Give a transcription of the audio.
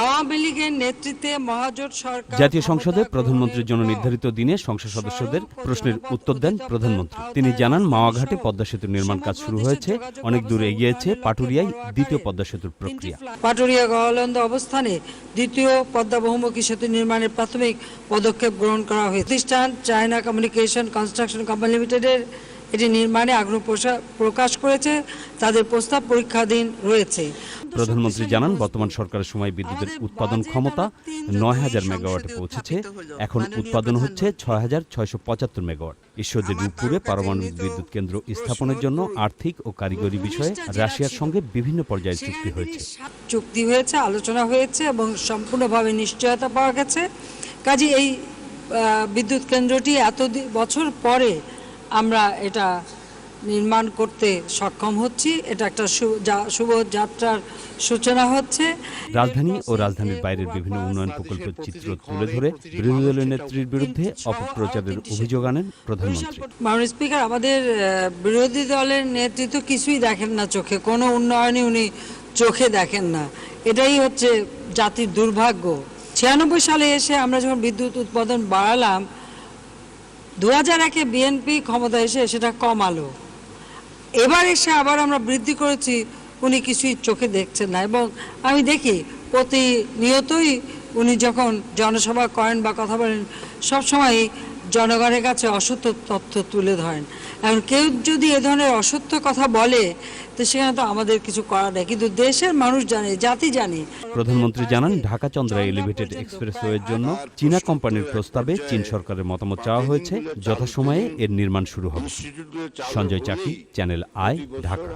আওয়ামী লীগের নেতৃত্বে মহাজোট সরকার জাতীয় সংসদে প্রধানমন্ত্রীর জন্য নির্ধারিত দিনে সংসদ সদস্যদের প্রশ্নের উত্তর দেন প্রধানমন্ত্রী। তিনি জানান মাওয়াঘাটে পদ্মা সেতুর নির্মাণ কাজ শুরু হয়েছে অনেক দূর এগিয়েছে পাটুরিয়ায় দ্বিতীয় পদ্মা সেতুর প্রক্রিয়া। পাটুরিয়া গহলন্দ অবস্থানে দ্বিতীয় পদ্মা বহুমুখী সেতু নির্মাণের প্রাথমিক পদক্ষেপ গ্রহণ করা হয়েছে। প্রতিষ্ঠান চায়না কমিউনিকেশন কনস্ট্রাকশন কোম্পানি লিমিটেডের এটি নির্মাণে আগ্রহ প্রকাশ করেছে তাদের প্রস্তাব পরীক্ষাধীন রয়েছে। প্রধানমন্ত্রী জানান বর্তমান সরকারের সময় বিদ্যুতের উৎপাদন ক্ষমতা নয় হাজার মেগাওয়াটে পৌঁছেছে। এখন উৎপাদন হচ্ছে ছয় হাজার ছয়শো পঁচাত্তর মেগাওয়াট। ঈশ্বরদের রূপপুরে পারমাণবিক বিদ্যুৎ কেন্দ্র স্থাপনের জন্য আর্থিক ও কারিগরি বিষয়ে রাশিয়ার সঙ্গে বিভিন্ন পর্যায়ে চুক্তি হয়েছে। চুক্তি হয়েছে আলোচনা হয়েছে এবং সম্পূর্ণভাবে নিশ্চয়তা পাওয়া গেছে। কাজে এই বিদ্যুৎ কেন্দ্রটি এত বছর পরে আমরা এটা নির্মাণ করতে সক্ষম হচ্ছি। এটা একটা শুভ যাত্রার সূচনা হচ্ছে। রাজধানী ও রাজধানীর বাইরের বিভিন্ন উন্নয়ন প্রকল্পের চিত্র তুলে ধরে বিরোধী দলের নেত্রীর বিরুদ্ধে অপপ্রচারের অভিযোগ আনেন প্রধানমন্ত্রী। মাননীয় স্পিকার আমাদের বিরোধী দলের নেতৃত্ব কিছুই দেখেন না চোখে। কোনো উন্নয়নই উনি চোখে দেখেন না। এটাই হচ্ছে জাতির দুর্ভাগ্য। ছিয়ানব্বই সালে এসে আমরা যখন বিদ্যুৎ উৎপাদন বাড়ালাম দু হাজার একে বিএনপি ক্ষমতা এসে সেটা কমালো। এবার এসে আবার আমরা বৃদ্ধি করেছি, উনি কিছুই চোখে দেখছেন না। এবং আমি দেখি প্রতিনিয়তই উনি যখন জনসভা করেন বা কথা বলেন সবসময় জনগণের কাছে অসত্য তথ্য তুলে ধরেন। এখন কেউ যদি এ ধরনের অসত্য কথা বলে, তো সেখানে তো আমাদের কিছু করার নেই। কিন্তু দেশের মানুষ জানে, জাতি জানে। প্রধানমন্ত্রী জানান, ঢাকা চন্দ্রা এলিভেটেড এক্সপ্রেসওয়ের জন্য চীনা কোম্পানির প্রস্তাবে চীন সরকারের মতামত চাওয়া হয়েছে। যথাসময়ে এর নির্মাণ শুরু হবে। Sanjay Chaki, channel I, Dhaka.